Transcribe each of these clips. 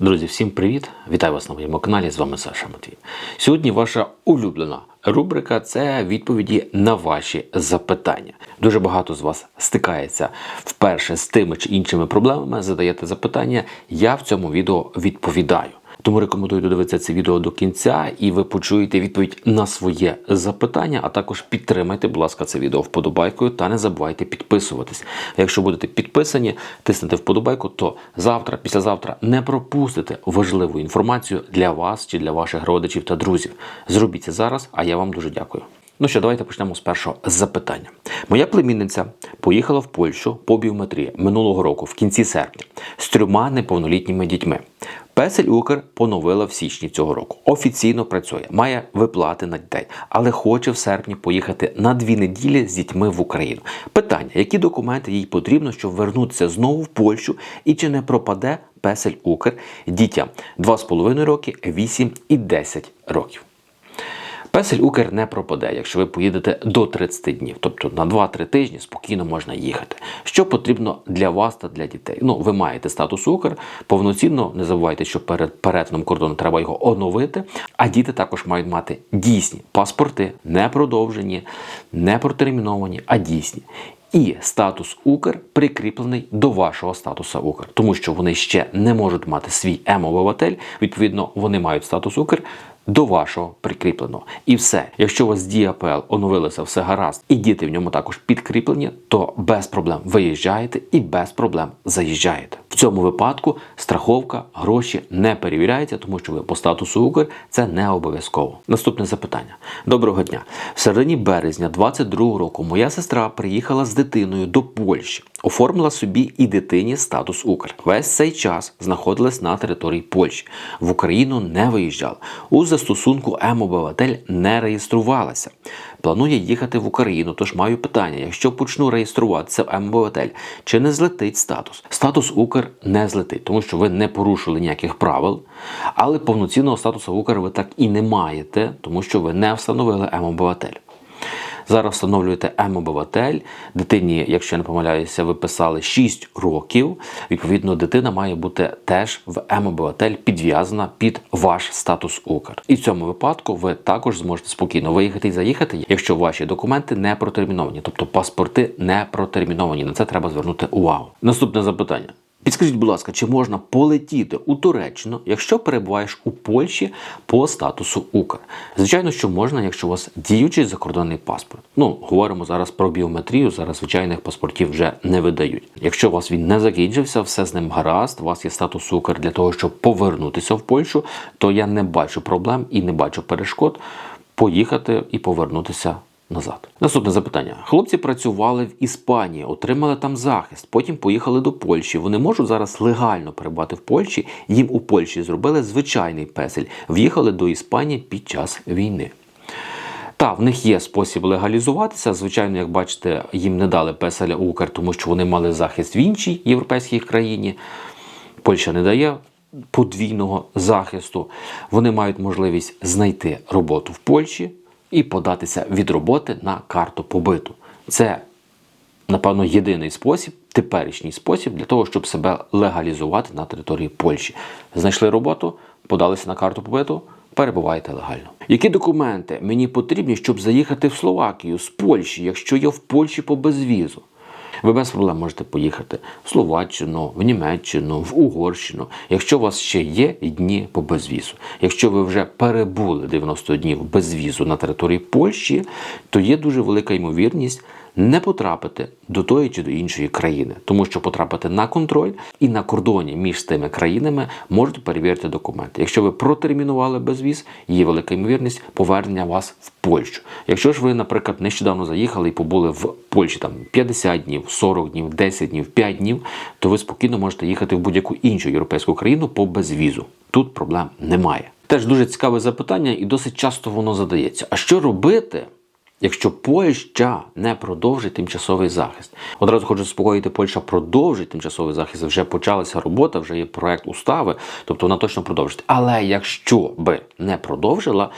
Друзі, всім привіт! Вітаю вас на моєму каналі. З вами Саша Матвій. Сьогодні ваша улюблена рубрика це відповіді на ваші запитання. Дуже багато з вас стикається вперше з тими чи іншими проблемами. Задаєте запитання. Я в цьому відео відповідаю. Тому рекомендую додивитися це відео до кінця, і ви почуєте відповідь на своє запитання. А також підтримайте, будь ласка, це відео вподобайкою та не забувайте підписуватись. Якщо будете підписані, тиснете вподобайку, то завтра, післязавтра не пропустите важливу інформацію для вас чи для ваших родичів та друзів. Зробіть це зараз, а я вам дуже дякую. Ну що, давайте почнемо з першого запитання. Моя племінниця поїхала в Польщу по біометрії минулого року, в кінці серпня, з трьома неповнолітніми дітьми. Песель Укр поновила в січні цього року. Офіційно працює, має виплати на дітей, але хоче в серпні поїхати на дві неділі з дітьми в Україну. Питання: які документи їй потрібно, щоб вернутися знову в Польщу, і чи не пропаде Песель Укр дітям 2,5 роки, 8 і 10 років. Песель Укр не пропаде, якщо ви поїдете до 30 днів, тобто на 2-3 тижні спокійно можна їхати. Що потрібно для вас та для дітей? Ну, ви маєте статус Укр, повноцінно не забувайте, що перед перетином кордону треба його оновити. А діти також мають мати дійсні паспорти, не продовжені, не протерміновані, а дійсні. І статус Укр прикріплений до вашого статуса Укр, тому що вони ще не можуть мати свій М-обиватель. Відповідно, вони мають статус Укр до вашого прикріпленого. І все. Якщо у вас з ДІАПЛ оновилося все гаразд, і діти в ньому також підкріплені, то без проблем виїжджаєте і без проблем заїжджаєте. В цьому випадку страховка, гроші не перевіряється, тому що ви по статусу Укр це не обов'язково. Наступне запитання. Доброго дня. В середині березня 22 року моя сестра приїхала з дитиною до Польщі, оформила собі і дитині статус Укр. Весь цей час знаходилась на території Польщі. В Україну не виїжджала. У застосунку М-обиватель не реєструвалася. Планує їхати в Україну, тож маю питання: якщо почну реєструватися в М-обиватель, чи не злетить статус? Статус Укр не злетить, тому що ви не порушили ніяких правил, але повноцінного статусу Укр ви так і не маєте, тому що ви не встановили М-обиватель. Зараз встановлюєте М-обиватель. Дитині, якщо я не помиляюся, ви писали 6 років. Відповідно, дитина має бути теж в М-обиватель підв'язана під ваш статус Укр. І в цьому випадку ви також зможете спокійно виїхати і заїхати, якщо ваші документи не протерміновані, тобто паспорти не протерміновані. На це треба звернути увагу. Наступне запитання. Підскажіть, будь ласка, чи можна полетіти у Туреччину, якщо перебуваєш у Польщі по статусу Укр? Звичайно, що можна, якщо у вас діючий закордонний паспорт. Ну, говоримо зараз про біометрію. Зараз звичайних паспортів вже не видають. Якщо у вас він не закінчився, все з ним гаразд. У вас є статус Укр для того, щоб повернутися в Польщу, то я не бачу проблем і не бачу перешкод поїхати і повернутися назад. Наступне запитання: хлопці працювали в Іспанії, отримали там захист. Потім поїхали до Польщі. Вони можуть зараз легально перебувати в Польщі. Їм у Польщі зробили звичайний песель. В'їхали до Іспанії під час війни. Та, в них є спосіб легалізуватися. Звичайно, як бачите, їм не дали песеля Укр, тому що вони мали захист в іншій європейській країні. Польща не дає подвійного захисту. Вони мають можливість знайти роботу в Польщі і податися від роботи на карту побиту. Це, напевно, єдиний спосіб, теперішній спосіб для того, щоб себе легалізувати на території Польщі. Знайшли роботу, подалися на карту побиту, перебуваєте легально. Які документи мені потрібні, щоб заїхати в Словакію з Польщі, якщо я в Польщі по безвізу? Ви без проблем можете поїхати в Словаччину, в Німеччину, в Угорщину, якщо у вас ще є дні по безвізу. Якщо ви вже перебули 90 днів без візу на території Польщі, то є дуже велика ймовірність не потрапити до тої чи до іншої країни, тому що потрапити на контроль і на кордоні між тими країнами можуть перевірити документи. Якщо ви протермінували безвіз, є велика ймовірність повернення вас в Польщу. Якщо ж ви, наприклад, нещодавно заїхали і побули в Польщі там 50 днів, 40 днів, 10 днів, 5 днів, то ви спокійно можете їхати в будь-яку іншу європейську країну по безвізу. Тут проблем немає. Теж дуже цікаве запитання, і досить часто воно задається. А що робити? Якщо Польща не продовжить тимчасовий захист, одразу хочу заспокоїти, Польща продовжить тимчасовий захист. Вже почалася робота, вже є проект устави, тобто вона точно продовжить. Але якщо би не продовжила,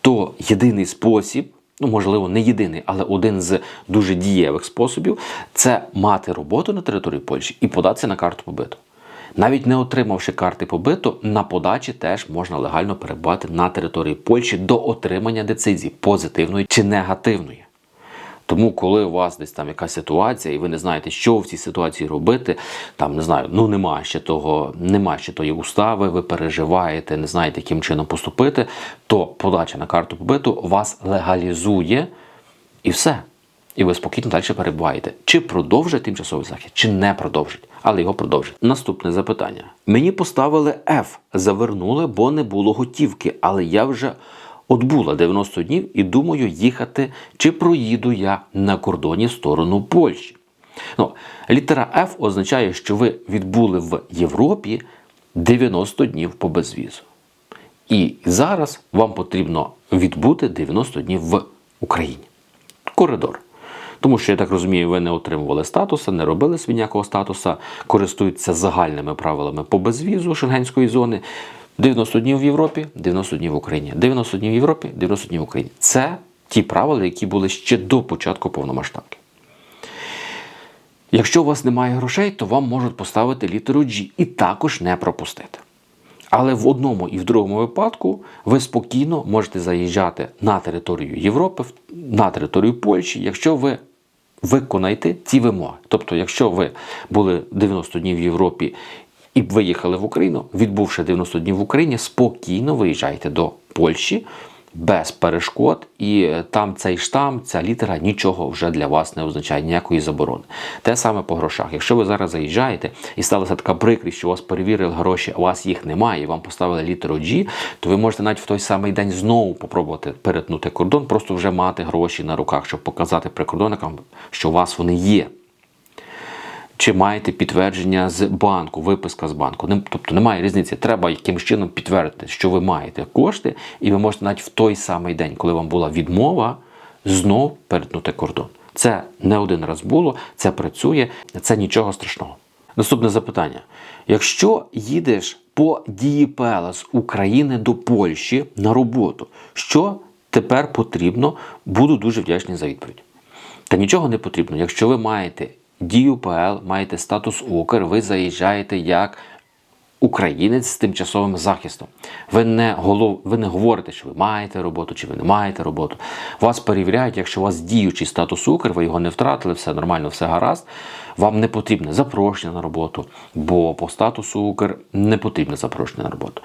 то єдиний спосіб, ну можливо, не єдиний, але один з дуже дієвих способів це мати роботу на території Польщі і податися на карту побиту. Навіть не отримавши карти побиту, на подачі теж можна легально перебувати на території Польщі до отримання децизії позитивної чи негативної. Тому, коли у вас десь там якась ситуація, і ви не знаєте, що в цій ситуації робити, там не знаю, ну немає ще того, немає ще тої устави, ви переживаєте, не знаєте, яким чином поступити, то подача на карту побиту вас легалізує і все. І ви спокійно далі перебуваєте. Чи продовжить тимчасовий захід, чи не продовжить, але його продовжить. Наступне запитання. Мені поставили F, завернули, бо не було готівки, але я вже отбула 90 днів і думаю їхати, чи проїду я на кордоні в сторону Польщі. Ну, літера F означає, що ви відбули в Європі 90 днів по безвізу. І зараз вам потрібно відбути 90 днів в Україні. Коридор. Тому що, я так розумію, ви не отримували статуса, не робили собі ніякого статуса, користуються загальними правилами по безвізу шенгенської зони. 90 днів в Європі, 90 днів в Україні. 90 днів в Європі, 90 днів в Україні. Це ті правила, які були ще до початку повномасштабки. Якщо у вас немає грошей, то вам можуть поставити літеру G і також не пропустити. Але в одному і в другому випадку ви спокійно можете заїжджати на територію Європи, на територію Польщі, якщо ви виконаєте ці вимоги. Тобто, якщо ви були 90 днів в Європі і виїхали в Україну, відбувши 90 днів в Україні, спокійно виїжджаєте до Польщі без перешкод, і там цей штамп, ця літера нічого вже для вас не означає, ніякої заборони. Те саме по грошах. Якщо ви зараз заїжджаєте і сталася така прикрість, що вас перевірили гроші, а у вас їх немає, і вам поставили літеру G, то ви можете навіть в той самий день знову попробувати перетнути кордон, просто вже мати гроші на руках, щоб показати прикордонникам, що у вас вони є. Чи маєте підтвердження з банку, виписка з банку. Тобто немає різниці. Треба якимось чином підтвердити, що ви маєте кошти, і ви можете навіть в той самий день, коли вам була відмова, знов перетнути кордон. Це не один раз було, це працює, це нічого страшного. Наступне запитання: якщо їдеш по ДІПЛ з України до Польщі на роботу, що тепер потрібно? Буду дуже вдячний за відповідь. Та нічого не потрібно. Якщо ви маєте дію ПЛ, маєте статус Укр, ви заїжджаєте як українець з тимчасовим захистом. Ви не, голов... ви не говорите, що ви маєте роботу чи ви не маєте роботу. Вас перевіряють, якщо у вас діючий статус Укр, ви його не втратили, все нормально, все гаразд. Вам не потрібне запрошення на роботу, бо по статусу Укр не потрібне запрошення на роботу.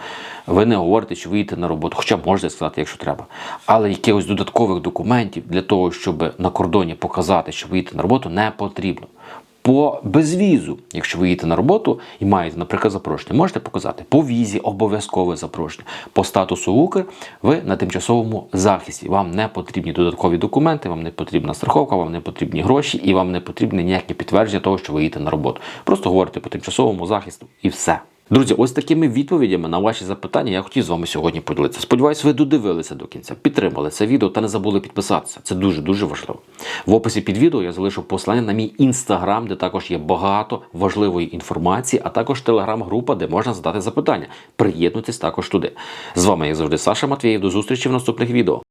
Ви не говорите, що ви їдете на роботу, хоча можете сказати, якщо треба. Але якихось додаткових документів для того, щоб на кордоні показати, що ви їдете на роботу, не потрібно. По безвізу, якщо ви їдете на роботу і маєте, наприклад, запрошення, можете показати по візі обов'язкове запрошення. По статусу Укр ви на тимчасовому захисті. Вам не потрібні додаткові документи, вам не потрібна страховка, вам не потрібні гроші і вам не потрібне ніяке підтвердження того, що ви їдете на роботу. Просто говорите по тимчасовому захисту і все. Друзі, ось такими відповідями на ваші запитання я хотів з вами сьогодні поділитися. Сподіваюсь, ви додивилися до кінця, підтримали це відео та не забули підписатися. Це дуже дуже важливо. В описі під відео я залишу посилання на мій інстаграм, де також є багато важливої інформації, а також телеграм-група, де можна задати запитання. Приєднуйтесь також туди. З вами, як завжди, Саша Матвієв. До зустрічі в наступних відео.